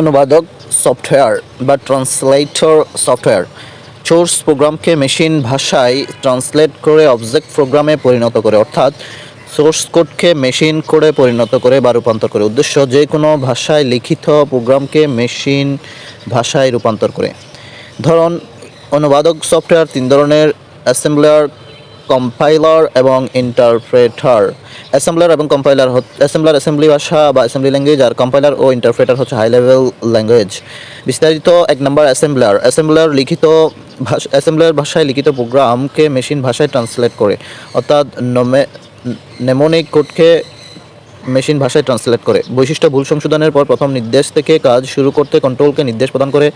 অনুবাদক সফটওয়্যার বা translator software. Source প্রোগ্রামকে মেশিন ভাষায় ট্রান্সলেট করে অবজেক্ট প্রোগ্রামে পরিণত করে, অর্থাৎ সোর্স কোডকে মেশিন করে পরিণত করে বা রূপান্তর করে। উদ্দেশ্য যে কোনো ভাষায় লিখিত প্রোগ্রামকে মেশিন ভাষায় রূপান্তর করে। ধরন, অনুবাদক সফটওয়্যার তিন ধরনের, অ্যাসেম্বলার কম্পাইলার এবং ইন্টারপ্রেটার অ্যাসেম্বলার এবং কম্পাইলার অ্যাসেম্বলার অ্যাসেম্বলি ভাষা বা অ্যাসেম্বলি ল্যাঙ্গুয়েজ আর কম্পাইলার ও ইন্টারপ্রেটার হচ্ছে হাই লেভেল ল্যাঙ্গুয়েজ বিস্তারিত এক নম্বর অ্যাসেম্বলার অ্যাসেম্বলার লিখিত ভাষা অ্যাসেম্বলার ভাষায় লিখিত প্রোগ্রামকে মেশিন ভাষায় ট্রান্সলেট করে। অর্থাৎ নমে নেমোনিক কোডকে মেশিন ভাষায় ট্রান্সলেট করে। বৈশিষ্ট্য, ভুল সংশোধনের পর প্রথম নির্দেশ থেকে কাজ শুরু করতে কন্ট্রোলকে নির্দেশ প্রদান করে।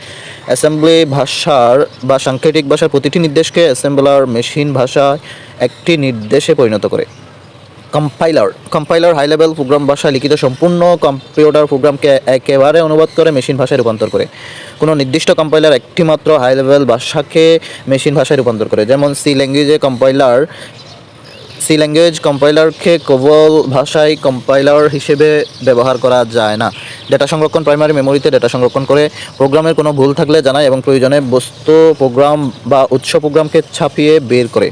অ্যাসেম্বলি ভাষার বা সাংকেতিক ভাষার প্রতিটি নির্দেশকে অ্যাসেম্বলার মেশিন ভাষায় একটি নির্দেশে পরিণত করে। Compiler compiler high level program ভাষায় লিখিত সম্পূর্ণ কম্পিউটার প্রোগ্রামকে একেবারে অনুবাদ করে মেশিন ভাষায় রূপান্তর করে। কোনো নির্দিষ্ট কম্পাইলার একটিমাত্র হাই লেভেল ভাষাকে মেশিন ভাষায় রূপান্তর করে। যেমন সি ল্যাঙ্গুয়েজে কম্পাইলার সি ল্যাঙ্গুয়েজ কম্পাইলারকে কেবল ভাষায় কম্পাইলার হিসেবে ব্যবহার করা যায় না। ডেটা সংরক্ষণ প্রাইমারি মেমোরিতে ডেটা সংরক্ষণ করে প্রোগ্রামের কোনো ভুল থাকলে জানায় এবং প্রয়োজনে বস্তু, প্রোগ্রাম বা উৎস প্রোগ্রামকে ছাপিয়ে বের করে।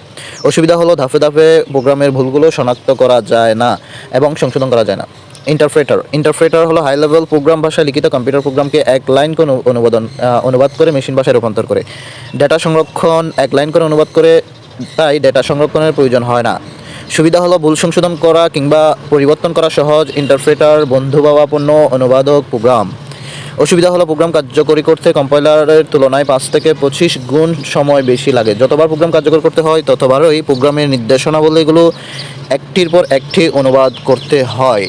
অসুবিধা হলো ধাপে ধাপে প্রোগ্রামের ভুলগুলো শনাক্ত করা যায় না এবং সংশোধন করা যায় না। ইন্টারপ্রেটার ইন্টারপ্রেটার হলো হাই লেভেল প্রোগ্রাম ভাষায় লিখিত কম্পিউটার প্রোগ্রামকে এক লাইন করে অনুবাদন অনুবাদ করে মেশিন ভাষায় রূপান্তর করে। ডেটা সংরক্ষণ এক লাইন করে অনুবাদ করে, তাই ডেটা সংরক্ষণের প্রয়োজন হয় না। সুবিধা হলো ভুল সংশোধন করা কিংবা পরিবর্তন করা সহজ ইন্টারপ্রেটার বন্ধুভাবাপন্ন অনুবাদক প্রোগ্রাম অসুবিধা হলো প্রোগ্রাম কার্যকরী করতে কম্পাইলারের তুলনায় পাঁচ থেকে পঁচিশ গুণ সময় বেশি লাগে। যতবার প্রোগ্রাম কার্যকর করতে হয়, ততবারই প্রোগ্রামের নির্দেশনাবলীগুলো একটির পর একটি অনুবাদ করতে হয়।